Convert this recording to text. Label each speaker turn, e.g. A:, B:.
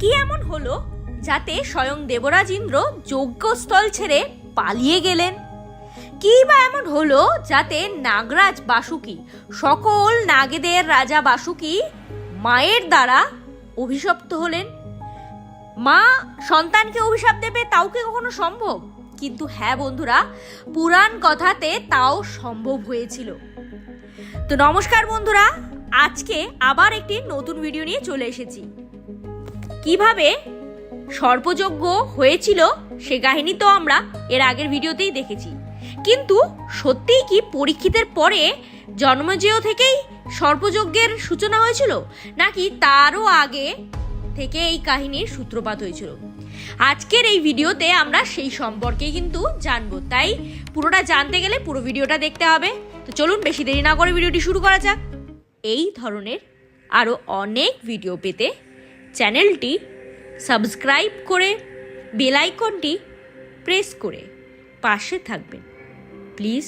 A: কি এমন হলো যাতে স্বয়ং দেবরাজ ইন্দ্র যজ্ঞস্থল ছেড়ে পালিয়ে গেলেন? কি বা এমন হলো যাতে নাগরাজ বাসুকি, সকল নাগেদের রাজা বাসুকি মায়ের দ্বারা অভিশপ্ত হলেন? মা সন্তানকে অভিশাপ দেবে তাও কি কখনো সম্ভব? কিন্তু হ্যাঁ বন্ধুরা, পুরাণ কথাতে তাও সম্ভব হয়েছিল। তো নমস্কার বন্ধুরা, আজকে আবার একটি নতুন ভিডিও নিয়ে চলে এসেছি। কীভাবে সর্পযজ্ঞ হয়েছিল সে কাহিনী তো আমরা এর আগের ভিডিওতেই দেখেছি। কিন্তু সত্যিই কি পরীক্ষিতের পরে জন্মজেয় থেকেই সর্পযজ্ঞের সূচনা হয়েছিল? নাকি তারও আগে থেকে এই কাহিনীর সূত্রপাত হয়েছিল? আজকের এই ভিডিওতে আমরা সেই সম্পর্কে কিন্তু জানব। তাই পুরোটা জানতে গেলে পুরো ভিডিওটা দেখতে হবে। তো চলুন বেশি দেরি না করে ভিডিওটি শুরু করা যাক। এই ধরনের আরও অনেক ভিডিও পেতে চ্যানেলটি সাবস্ক্রাইব করে বেলাইকনটি প্রেস করে পাশে থাকবেন। প্লিজ